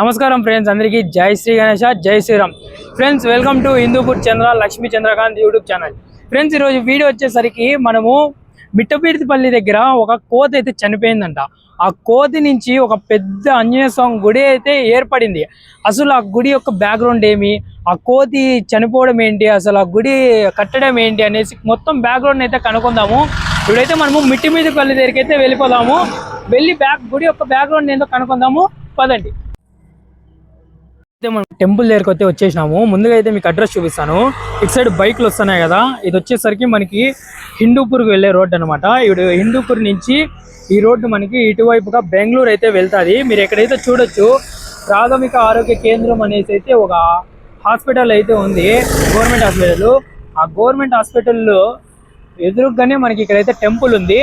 నమస్కారం ఫ్రెండ్స్ అందరికీ జై శ్రీ గణేష జై Shriram. Friends welcome to Hindupur Chandra Lakshmi Chandrakant YouTube channel. Friends ఈరోజు వీడియో వచ్చేసరికి మనము మిట్టపీర్తిపల్లి దగ్గర ఒక కోతి అయితే చనిపోయిందంట. ఆ కోతి నుంచి ఒక పెద్ద ఆంజనేయ స్వామి గుడి అయితే ఏర్పడింది. అసలు ఆ గుడి యొక్క బ్యాక్గ్రౌండ్ ఏమి? ఆ కోతి చనిపోవడం ఏంటి? అసలు ఆ గుడి కట్టడం ఏంటి? అనేసి మొత్తం బ్యాక్గ్రౌండ్ అయితే కనుక్కుందాము. ఇప్పుడైతే మనము మిట్టి మీద పల్లి దగ్గరికి అయితే వెళ్ళిపోదాము. వెళ్ళి బ్యాక్ గుడి యొక్క బ్యాక్గ్రౌండ్ ఏంటో కనుక్కుందాము. పదండి. అయితే మనం టెంపుల్ దగ్గరకు అయితే వచ్చేసినాము. ముందుగా అయితే మీకు అడ్రస్ చూపిస్తాను. ఇటు సైడ్ బైక్లు వస్తున్నాయి కదా ఇది వచ్చేసరికి మనకి హిందూపూర్కి వెళ్ళే రోడ్ అనమాట ఇప్పుడు హిందూపూర్ నుంచి ఈ రోడ్డు మనకి ఇటువైపుగా బెంగళూరు అయితే వెళ్తాది. మీరు ఎక్కడైతే చూడొచ్చు ప్రాథమిక ఆరోగ్య కేంద్రం అనేసి అయితే ఒక హాస్పిటల్ అయితే ఉంది గవర్నమెంట్ హాస్పిటల్. ఆ గవర్నమెంట్ హాస్పిటల్లో ఎదురుగానే మనకి ఇక్కడైతే టెంపుల్ ఉంది.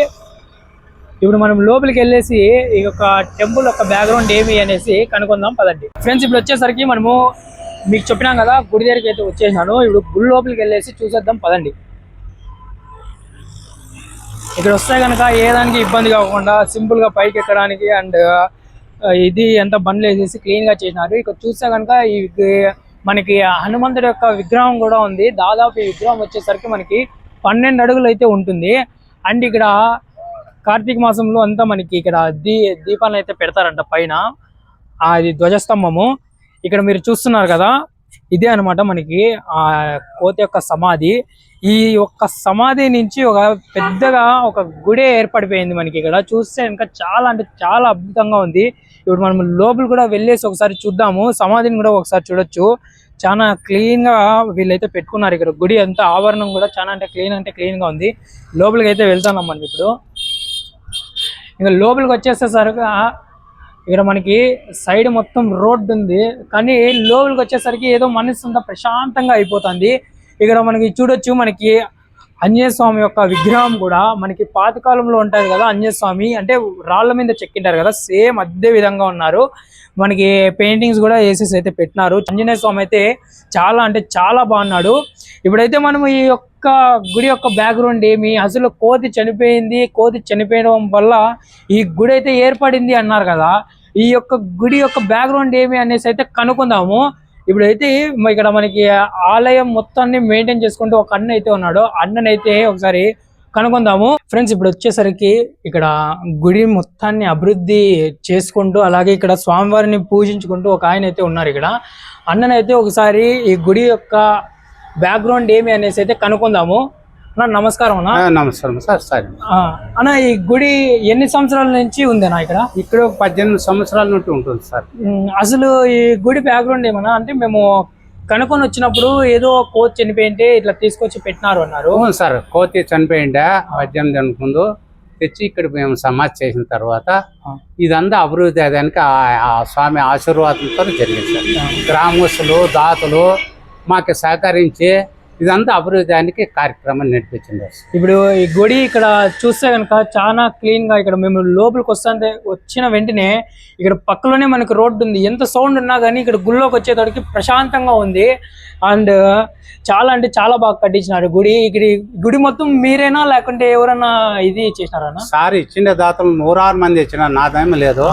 ఇప్పుడు మనం లోపలికి వెళ్ళేసి ఈ యొక్క టెంపుల్ యొక్క బ్యాక్గ్రౌండ్ ఏమి అనేసి కనుక్కుందాం పదండి. ఫ్రెండ్స్ ఇప్పుడు వచ్చేసరికి మనము మీకు చెప్పినాం కదా గుడి దగ్గరికి అయితే వచ్చేసాను. ఇప్పుడు గుడి లోపలికి వెళ్ళేసి చూసేద్దాం పదండి. ఇక్కడ వస్తే కనుక ఏ దానికి ఇబ్బంది కాకుండా సింపుల్గా పైకి ఎక్కడానికి అండ్ ఇది ఎంత బండ్లు వేసేసి క్లీన్గా చేసినారు. ఇక్కడ చూస్తే కనుక ఈ మనకి హనుమంతుడి యొక్క విగ్రహం కూడా ఉంది. దాదాపు ఈ విగ్రహం వచ్చేసరికి మనకి పన్నెండు అడుగులు అయితే ఉంటుంది. అండ్ ఇక్కడ కార్తీక మాసంలో అంతా మనకి ఇక్కడ దీ దీపాలను అయితే పెడతారంట పైన. అది ధ్వజస్తంభము. ఇక్కడ మీరు చూస్తున్నారు కదా ఇదే అన్నమాట మనకి ఆ కోతి యొక్క సమాధి. ఈ ఒక్క సమాధి నుంచి ఒక పెద్దగా ఒక గుడే ఏర్పడిపోయింది మనకి ఇక్కడ. చూస్తే ఇంకా చాలా అంటే చాలా అద్భుతంగా ఉంది. ఇప్పుడు మనం లోపల కూడా వెళ్ళేసి ఒకసారి చూద్దాము. సమాధిని కూడా ఒకసారి చూడొచ్చు. చాలా క్లీన్గా వీళ్ళైతే పెట్టుకున్నారు ఇక్కడ. గుడి అంతా ఆవరణం కూడా చాలా అంటే క్లీన్ అంటే క్లీన్గా ఉంది. లోపలికి అయితే వెళ్తున్నాం మనం ఇప్పుడు. ఇంకా లోపలికి వచ్చేసేసరికి ఇక్కడ మనకి సైడ్ మొత్తం రోడ్డు ఉంది. కానీ లోపలికి వచ్చేసరికి ఏదో మనసు అంతా ప్రశాంతంగా అయిపోతుంది. ఇక్కడ మనకి చూడొచ్చు మనకి ఆంజనేయ స్వామి యొక్క విగ్రహం కూడా మనకి పాతకాలంలో ఉంటుంది కదా ఆంజనేయ స్వామి. అంటే రాళ్ళ మీద చెక్కింటారు కదా సేమ్ అదే విధంగా ఉన్నారు. మనకి పెయింటింగ్స్ కూడా వేసేసి అయితే పెట్టినారు. ఆంజనేయ స్వామి అయితే చాలా అంటే చాలా బాగున్నాడు. ఇప్పుడైతే మనం ఈ యొక్క గుడి యొక్క బ్యాక్గ్రౌండ్ ఏమి? అసలు కోతి చనిపోయింది కోతి చనిపోయడం వల్ల ఈ గుడి అయితే ఏర్పడింది అన్నారు కదా. ఈ యొక్క గుడి యొక్క బ్యాక్గ్రౌండ్ ఏమి అనేసి అయితే కనుక్కుందాము. ఇప్పుడైతే ఇక్కడ మనకి ఆలయం మొత్తాన్ని మెయింటైన్ చేసుకుంటూ ఒక అన్న అయితే ఉన్నాడు. అన్ననైతే ఒకసారి కనుక్కుందాము. ఫ్రెండ్స్ ఇప్పుడు వచ్చేసరికి ఇక్కడ గుడి మొత్తాన్ని అభివృద్ధి చేసుకుంటూ అలాగే ఇక్కడ స్వామివారిని పూజించుకుంటూ ఒక ఆయన అయితే ఉన్నారు ఇక్కడ. అన్ననైతే ఒకసారి ఈ గుడి యొక్క బ్యాక్గ్రౌండ్ ఏమి అనేసి అయితే కనుక్కుందాము. అన్న నమస్కారం అన్న. నమస్కారం సార్ సరే. అన్న ఈ గుడి ఎన్ని సంవత్సరాల నుంచి ఉందన్నా ఇక్కడ? ఇక్కడ పద్దెనిమిది సంవత్సరాల నుండి ఉంటుంది సార్. అసలు ఈ గుడి బ్యాక్గ్రౌండ్ ఏమన్నా? అంటే మేము కనుక్కొని వచ్చినప్పుడు ఏదో కోచ్ చనిపోయింటే ఇట్లా తీసుకొచ్చి పెట్టినారు అన్నారు. అవును సార్ కోతి చనిపోయిండే పద్దెనిమిది ముందు తెచ్చి ఇక్కడ మేము సమాధి చేసిన తర్వాత. ఇదంతా అభివృద్ధి అయ్యేదానికి ఆ- ఆ స్వామి ఆశీర్వాదంతో జరిగింది సార్. గ్రామస్తులు దాతలు మాకు సహకరించి ఇదంతా అభివృద్ధానికి కార్యక్రమం నడిపించింది. ఇప్పుడు ఈ గుడి ఇక్కడ చూస్తే కనుక చాలా క్లీన్గా ఇక్కడ మేము లోపలికి వస్తుంటే వచ్చిన వెంటనే ఇక్కడ పక్కలోనే మనకి రోడ్డు ఉంది. ఎంత సౌండ్ ఉన్నా కానీ ఇక్కడ గుళ్ళోకి వచ్చేటప్పటికి ప్రశాంతంగా ఉంది. అండ్ చాలా అంటే చాలా బాగా కట్టించినారు గుడి. ఇక్కడ గుడి మొత్తం మీరేనా లేకుంటే ఎవరన్నా ఇది చేసినారన్నా సార్ ఇచ్చిన దాతలు నూరారు మంది ఇచ్చిన నాదేమీ లేదు.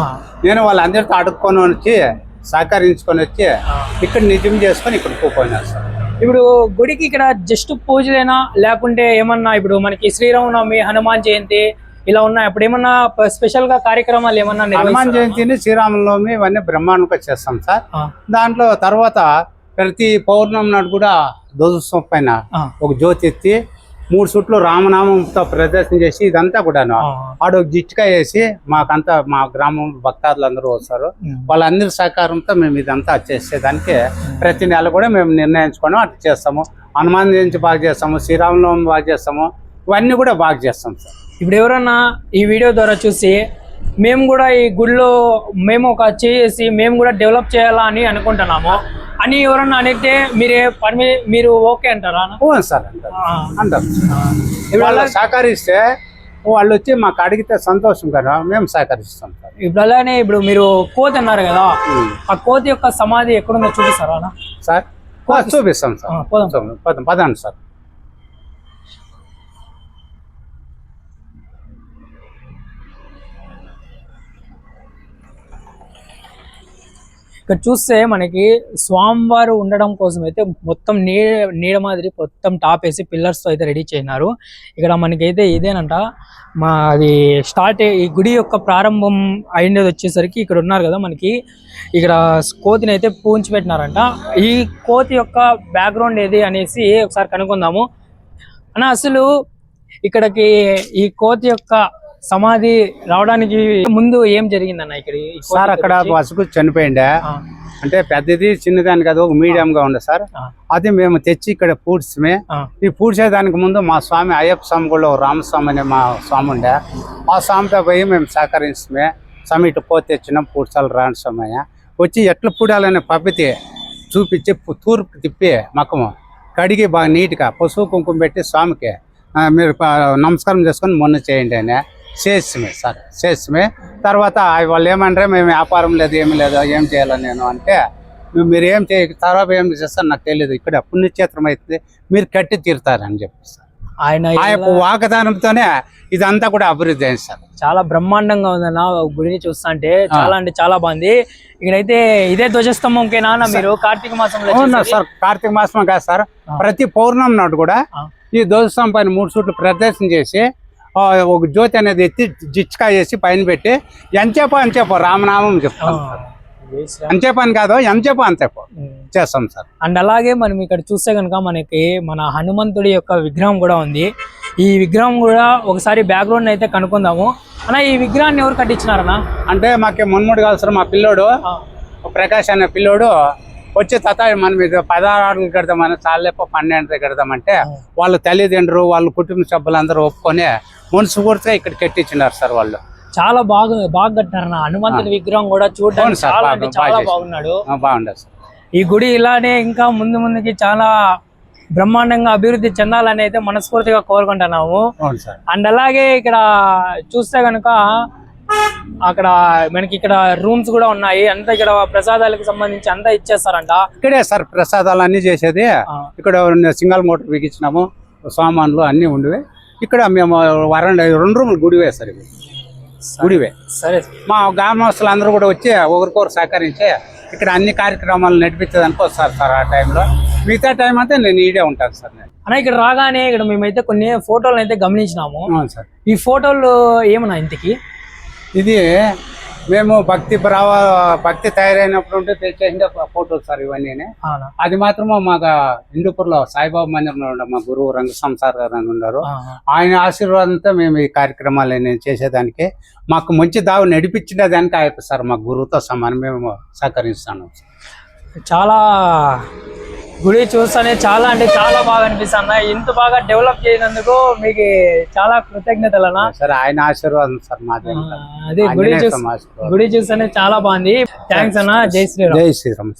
నేను వాళ్ళందరితో అడుక్కొని వచ్చి సహకరించుకొని వచ్చి ఇక్కడ నిజం చేసుకొని ఇక్కడ కూపోయినారు సార్ ఇప్పుడు గుడికి ఇక్కడ జస్ట్ పూజలేనా? లేకుంటే ఏమన్నా ఇప్పుడు మనకి శ్రీరామనవమి హనుమాన్ జయంతి ఇలా ఉన్నాయి. అప్పుడు ఏమన్నా స్పెషల్గా కార్యక్రమాలు ఏమన్నా హనుమాన్? జయంతిని శ్రీరామనవమి ఇవన్నీ బ్రహ్మాండంగా చేస్తాం సార్. దాంట్లో తర్వాత ప్రతి పౌర్ణమి నాడు కూడా ధ్వజోత్సవం పైన ఒక జ్యోతి ఎత్తి మూడు చుట్లు రామనామంతో ప్రదర్శన చేసి ఇదంతా కూడాను. ఆడ జిట్కా వేసి మాకంతా మా గ్రామం భక్తాదులు అందరూ వస్తారు. వాళ్ళందరి సహకారంతో మేము ఇదంతా చేసేదానికి ప్రతి నెల కూడా మేము నిర్ణయించుకోవడం అట్లా చేస్తాము. హనుమాన్ జయంతి బాగా చేస్తాము శ్రీరామనవమి బాగా చేస్తాము ఇవన్నీ కూడా బాగా చేస్తాం సార్. ఇప్పుడు ఎవరన్నా ఈ వీడియో ద్వారా చూసి మేము కూడా ఈ గుడిలో మేము ఒక చేసి మేము కూడా డెవలప్ చేయాలా అని అనుకుంటున్నాము. అని ఎవరన్నా అడిగితే మీరే పర్మి మీరు ఓకే అంటారా? అవును సార్ అంటారు. అంటారు. సహకరిస్తే వాళ్ళు వచ్చి మాకు అడిగితే సంతోషం కదా మేము సహకరిస్తాం సార్. ఇప్పుడు అలానే ఇప్పుడు మీరు కోతి అన్నారు కదా. ఆ కోతి యొక్క సమాధి ఎక్కడుందో చూపిస్తారా? సార్ చూపిస్తాం సార్. పదండి సార్. ఇక్కడ చూస్తే మనకి స్వామివారు ఉండడం కోసం అయితే మొత్తం నీ నీడ మాదిరి మొత్తం టాప్ వేసి పిల్లర్స్తో తో అయితే రెడీ చేసినారు. ఇక్కడ మనకైతే ఇదేనంట మా అది స్టార్ట్ ఈ గుడి యొక్క ప్రారంభం అయినది వచ్చేసరికి ఇక్కడ ఉన్నారు కదా మనకి. ఇక్కడ కోతిని అయితే పూంచి పెట్టినారంట. ఈ కోతి యొక్క బ్యాక్గ్రౌండ్ ఏది అనేసి ఒకసారి కనుక్కుందాము. అన్న అసలు ఇక్కడికి ఈ కోతి యొక్క సమాధి రావడానికి ముందు ఏం జరిగిందన్న ఇక్కడ సార్ అక్కడ? వసుకు చనిపోయిండే. అంటే పెద్దది చిన్నదాని కదా ఒక మీడియం గా ఉండే సార్. అది మేము తెచ్చి ఇక్కడ పూడ్చమే ఈ పూడ్చేదానికి ముందు మా స్వామి అయ్యప్ప స్వామి కూడా రామస్వామి అనే మా స్వామి ఉండే. ఆ స్వామితో పోయి మేము సహకరించమే స్వామి ఇటు పోతే తెచ్చినాం పూడ్చాలి రాని స్వామి వచ్చి ఎట్లా పూడాలనే పద్ధతి చూపించి తూర్పు తిప్పి మకము. కడిగి బాగా నీట్గా పసుపు కుంకుమ పెట్టి స్వామికి మీరు నమస్కారం చేసుకొని మొన్న చేయండి అని. చేసిమే సార్ చేసిమే. తర్వాత వాళ్ళు ఏమంటారు మేము వ్యాపారం లేదు ఏమి లేదు ఏం చేయాలని నేను? అంటే "మీరు- ఏం చేయ తర్వాత ఏం చేస్తారు నాకు తెలియదు ఇక్కడ పుణ్యక్షేత్రం అయితే మీరు కట్టి తీరుతారని చెప్పి సార్. ఆయన ఆ యొక్క వాగ్దానంతోనే ఇదంతా కూడా అభివృద్ధి అయింది సార్. చాలా బ్రహ్మాండంగా ఉందన్న గుడిని చూస్తా అంటే చాలా అంటే చాలా బాగుంది. ఇక్కడైతే ఇదే ధ్వజస్తంభంకేనా మీరు కార్తీక మాసంలో అవునా? సార్ కార్తీక మాసం కాదు సార్. ప్రతి పౌర్ణమి నాడు కూడా. ఈ ధ్వజస్తం పైన మూడు చుట్లు ప్రదర్శన చేసి ఒక జ్యోతి అనేది ఎత్తి జిచ్కా చేసి పైన పెట్టి ఎంచేప అంచేప రామనామం చెప్తాం. అంచేప అని కాదు ఎంచేప అంతేప. చేస్తాం సార్. అండ్ అలాగే మనం ఇక్కడ చూస్తే కనుక మనకి మన హనుమంతుడి యొక్క విగ్రహం కూడా ఉంది. ఈ విగ్రహం కూడా ఒకసారి బ్యాక్గ్రౌండ్ అయితే కనుక్కుందాము. అన్న ఈ విగ్రహాన్ని ఎవరు కట్టించినారన్నా? అంటే మాకు మున్ముడు కాదు సార్ మా పిల్లోడు ప్రకాష్ అనే పిల్లోడు వచ్చి తాత మనం ఇది పదహారు కడదామని చాలేప పన్నెండు కడదామంటే వాళ్ళ తల్లిదండ్రులు వాళ్ళ కుటుంబ సభ్యులందరూ ఒప్పుకొని మనస్ఫూర్తిగా ఇక్కడ కట్టించినారు సార్ వాళ్ళు. చాలా బాగా బాగా కట్టినారన్న హనుమంతుడి విగ్రహం కూడా చూడడానికి చాలా అంటే చాలా. బాగున్నాడు. బాగుండదు సార్. ఈ గుడి ఇలానే ఇంకా ముందు ముందుకి చాలా బ్రహ్మాండంగా అభివృద్ధి చెందాలని అయితే మనస్ఫూర్తిగా కోరుకుంటున్నాము. అండ్ అలాగే ఇక్కడ చూస్తే కనుక అక్కడ మనకి ఇక్కడ రూమ్స్ కూడా ఉన్నాయి. అంతా ఇక్కడ ప్రసాదాలకు సంబంధించి అంతా ఇచ్చేస్తారంట. ఇక్కడే సార్ ప్రసాదాలు అన్ని చేసేది. ఇక్కడ సింగల్ మోటార్ బిగించినాము. సామాన్లు అన్ని ఉండివి. ఇక్కడ మేము వరండా రెండు రూములు గుడివే సార్ ఇవి. గుడివే. సరే. మా గ్రామస్తులు అందరూ కూడా వచ్చి ఒకరికొకరు సహకరించి ఇక్కడ అన్ని కార్యక్రమాలు నడిపించేదానికి వస్తారు సార్ ఆ టైంలో. మిగతా టైం అంతా నేను ఈడే ఉంటాను సార్ నేను. అన్న ఇక్కడ రాగానే ఇక్కడ మేమైతే కొన్ని ఫోటోలు అయితే గమనించినాము. అవును సార్. ఈ ఫోటోలు ఏమన్నా ఇంతకి? ఇది మేము భక్తి భావ భక్తి తయారైనప్పుడు ఉంటే తెచ్చేసిన ఫోటోలు సార్ ఇవన్నీ? అది మాత్రము మాకు హిందూపూర్లో సాయిబాబా మందిరంలో ఉండే మా గురువు రంగ సంసార్ గారు అని ఉన్నారు. ఆయన ఆశీర్వాదంతో మేము ఈ కార్యక్రమాలు నేను చేసేదానికి మాకు మంచి దావ నడిపించిన దానికి ఆయన సార్ మా గురువుతో సమానం మేము సహకరిస్తాను. చాలా గుడి చూస్తానే చాలా అంటే చాలా బాగా అనిపిస్తుంది. ఇంత బాగా డెవలప్ చేసినందుకు మీకు చాలా కృతజ్ఞతలు అన్న. సార్ ఆయన ఆశీర్వాదం సార్ మాది. అదే గుడి. గుడి చూస్తేనే చాలా బాగుంది. థ్యాంక్స్ అన్న. జై శ్రీరామ్. జై శ్రీరామ్.